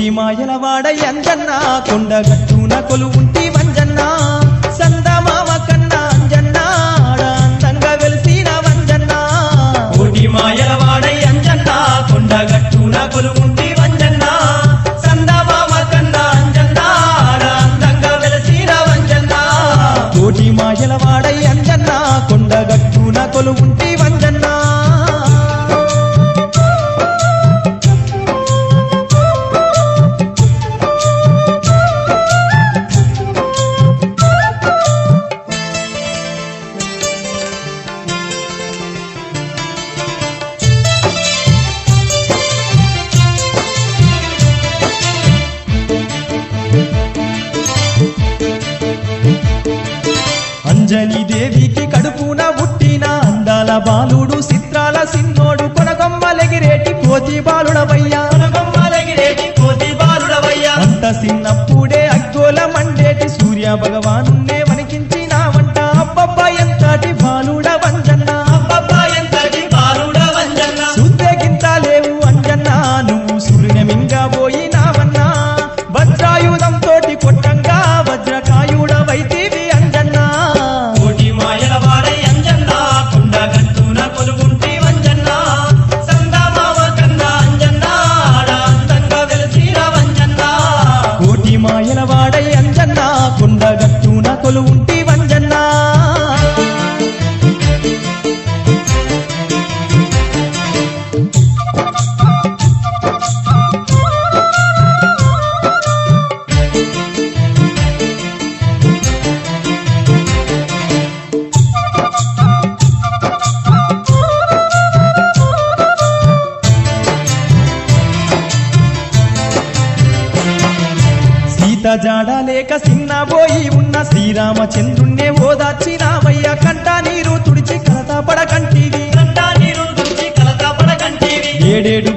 కోటి మాయల వాడ అంజన్న కొండగట్టున కొలువుంటి వంజన్న సందమామ అంజని దేవికి కడుపున పుట్టిన అందాల బాలుడు చిత్రాల సిన్నోడు కొనగొమ్మలెగిరేటి కోతి బాలుడవయ్యా. కొనగొమ్మలగిరేటి కోతి బాలుడవయ్యా. అంత చిన్నప్పుడే అగ్గోల మండేటి సూర్య భగవానున్నే వణికించినావంట అబ్బబ్బా ఎంతటి బాలుడ వంజన్న అబ్బబ్బా ఎంతటి బాలుడ వంజన్న సుద్దెగింత లేవు అంజన్న. నువ్వు సూర్యమింగా పోయినావన్నా వజ్రాయుధం తోటి కొట్టంగా వజ్రకాయుడవైతీవి సీత జాడ లేక సిన్నబోయి ఉన్న శ్రీరామచంద్రుణ్ణే ఓదార్చినావయ్య కంట నీరు తుడిచి కలత పడకంటివి. కంటా నీరు తుడిచి కలత పడకంటివి. ఏడేడు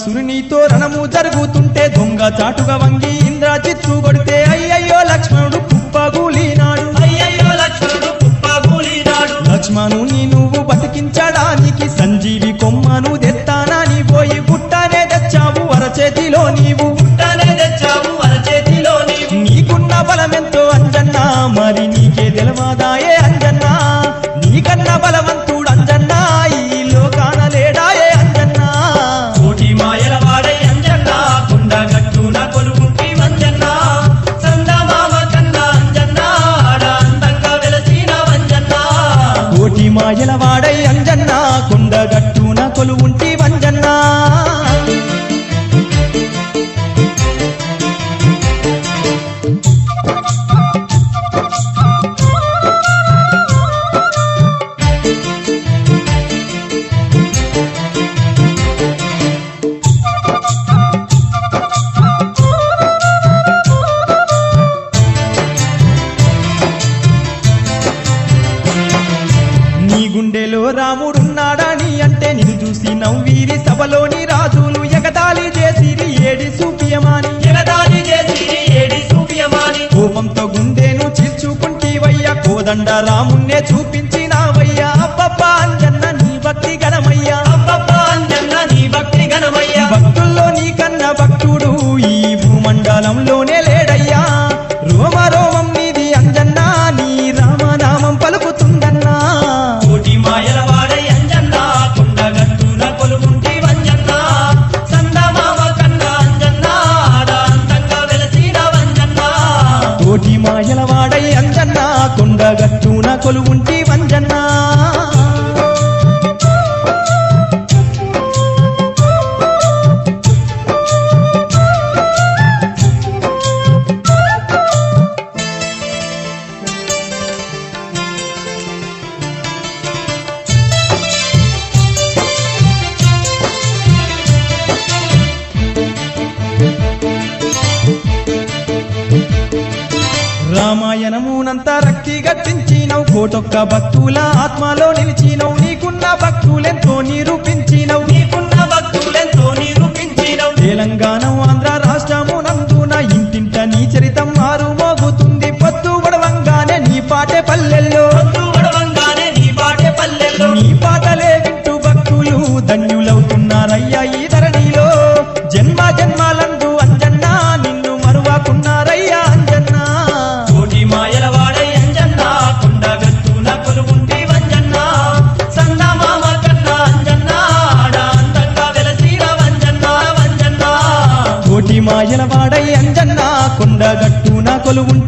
రావణసురునితో రణము జరుగుతుంటే దొంగ చాటుగా వంగి ఇంద్రజిత్తు కొడితే అయ్యయ్యో లక్ష్మణుడు కుప్పగూలినాడు అయ్యయ్యో లక్ష్మణుడు కుప్పగూలినాడు లక్ష్మణుని నువ్వు బతికించడానికి సంజీవి కొమ్మను తెత్తానని పోయి గుట్టనే తెచ్చావు అరచేతిలో నీవు గుండెలో రాముడున్నాడని అంటే నిన్ను చూసి నవ్వీరి. సభలోని రాజులు ఎగతాళి చేసిరి. ఏడి సూపియమాని. జగదాది చేసి ఏడి సూపియమాని. కోపంతో గుండెను చీల్చుకుంటీవయ్యా. కోదండ రామున్నే చూపించినావయ్యా. అబ్బబ్బా అంజన్న. మాయలవాడై అంజన్న కొండగట్టున కొలువుంటి వంజన్నా. జనమునంతా రక్తి గట్టించినవు కోటొక్క భక్తుల ఆత్మలో నిలిచినవు. నీకున్న భక్తులెంతో నిరూపి కొలువుంటే